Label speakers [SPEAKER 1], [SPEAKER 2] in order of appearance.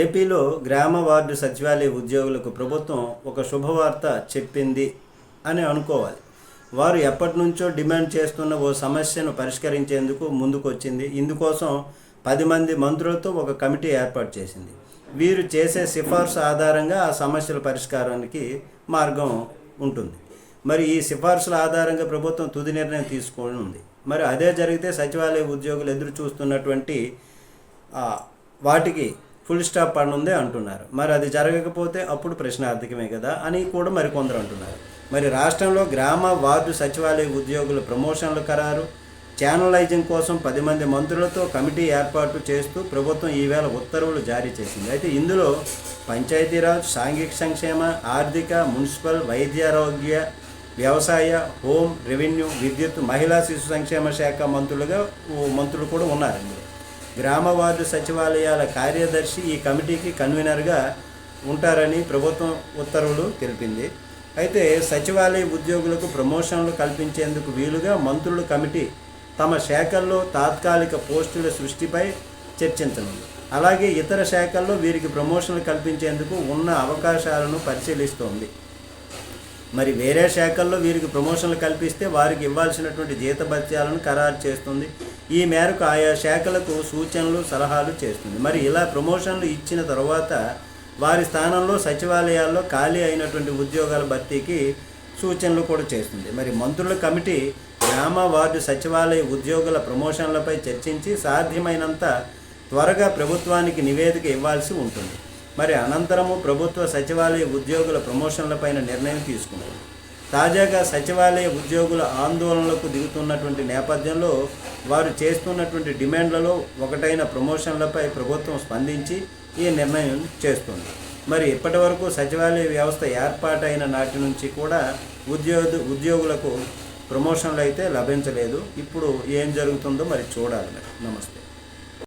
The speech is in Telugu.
[SPEAKER 1] ఏపీలో గ్రామ వార్డు సచివాలయ ఉద్యోగులకు ప్రభుత్వం ఒక శుభవార్త చెప్పింది అని అనుకోవాలి. వారు ఎప్పటి నుంచో డిమాండ్ చేస్తున్న ఓ సమస్యను పరిష్కరించేందుకు ముందుకొచ్చింది. ఇందుకోసం పది మంది మంత్రులతో ఒక కమిటీ ఏర్పాటు చేసింది. వీరు చేసే సిఫార్సు ఆధారంగా ఆ సమస్యల పరిష్కారానికి మార్గం ఉంటుంది. మరి ఈ సిఫార్సుల ఆధారంగా ప్రభుత్వం తుది నిర్ణయం తీసుకొని ఉంది మరి అదే జరిగితే సచివాలయ ఉద్యోగులు ఎదురు చూస్తున్నటువంటి వాటికి ఫుల్ స్టాప్ ఉంది అంటున్నారు. మరి అది జరగకపోతే అప్పుడు ప్రశ్నార్థకమే కదా అని కూడా మరికొందరు అంటున్నారు. మరి రాష్ట్రంలో గ్రామ వార్డు సచివాలయ ఉద్యోగుల ప్రమోషన్ల ఖరారు. ఛానలైజింగ్ కోసం పది మంది మంత్రులతో కమిటీ ఏర్పాటు చేస్తూ ప్రభుత్వం ఈవేళ ఉత్తర్వులు జారీ చేసింది. అయితే ఇందులో పంచాయతీరాజ్ సాంఘిక సంక్షేమ ఆర్థిక మున్సిపల్ వైద్యారోగ్య వ్యవసాయ హోం రెవెన్యూ విద్యుత్ మహిళా శిశు సంక్షేమ శాఖ మంత్రులుగా ఓ మంత్రులు కూడా ఉన్నారు గ్రామ వార్డు సచివాలయాల కార్యదర్శి ఈ కమిటీకి కన్వీనర్గా ఉంటారని ప్రభుత్వం ఉత్తర్వులు తెలిపింది. అయితే సచివాలయ ఉద్యోగులకు ప్రమోషన్లు కల్పించేందుకు వీలుగా మంత్రుల కమిటీ తమ శాఖల్లో తాత్కాలిక పోస్టుల సృష్టిపై చర్చించనుంది. అలాగే ఇతర శాఖల్లో వీరికి ప్రమోషన్లు కల్పించేందుకు ఉన్న అవకాశాలను పరిశీలిస్తోంది. మరి వేరే శాఖల్లో వీరికి ప్రమోషన్లు కల్పిస్తే వారికి ఇవ్వాల్సినటువంటి జీతభత్యాలను ఖరారు చేస్తుంది. ఈ మేరకు ఆయా శాఖలకు సూచనలు సలహాలు చేస్తుంది. మరి ఇలా ప్రమోషన్లు ఇచ్చిన తర్వాత వారి స్థానంలో సచివాలయాల్లో ఖాళీ అయినటువంటి ఉద్యోగాల భర్తీకి సూచనలు కూడా చేస్తుంది. మరి మంత్రుల కమిటీ గ్రామ వార్డు సచివాలయ ఉద్యోగుల ప్రమోషన్లపై చర్చించి సాధ్యమైనంత త్వరగా ప్రభుత్వానికి నివేదిక ఇవ్వాల్సి ఉంటుంది. మరి అనంతరము ప్రభుత్వ సచివాలయ ఉద్యోగుల ప్రమోషన్లపైన నిర్ణయం తీసుకుంటుంది తాజాగా సచివాలయ ఉద్యోగుల ఆందోళనలకు దిగుతున్నటువంటి నేపథ్యంలో వారు చేస్తున్నటువంటి డిమాండ్లలో ఒకటైన ప్రమోషన్లపై ప్రభుత్వం స్పందించి ఈ నిర్ణయం చేస్తుంది. మరి ఇప్పటి వరకు సచివాలయ వ్యవస్థ ఏర్పాటైన నాటి నుంచి కూడా ఉద్యోగ ఉద్యోగులకు ప్రమోషన్లు అయితే లభించలేదు. ఇప్పుడు ఏం జరుగుతుందో మరి చూడాలి నమస్తే.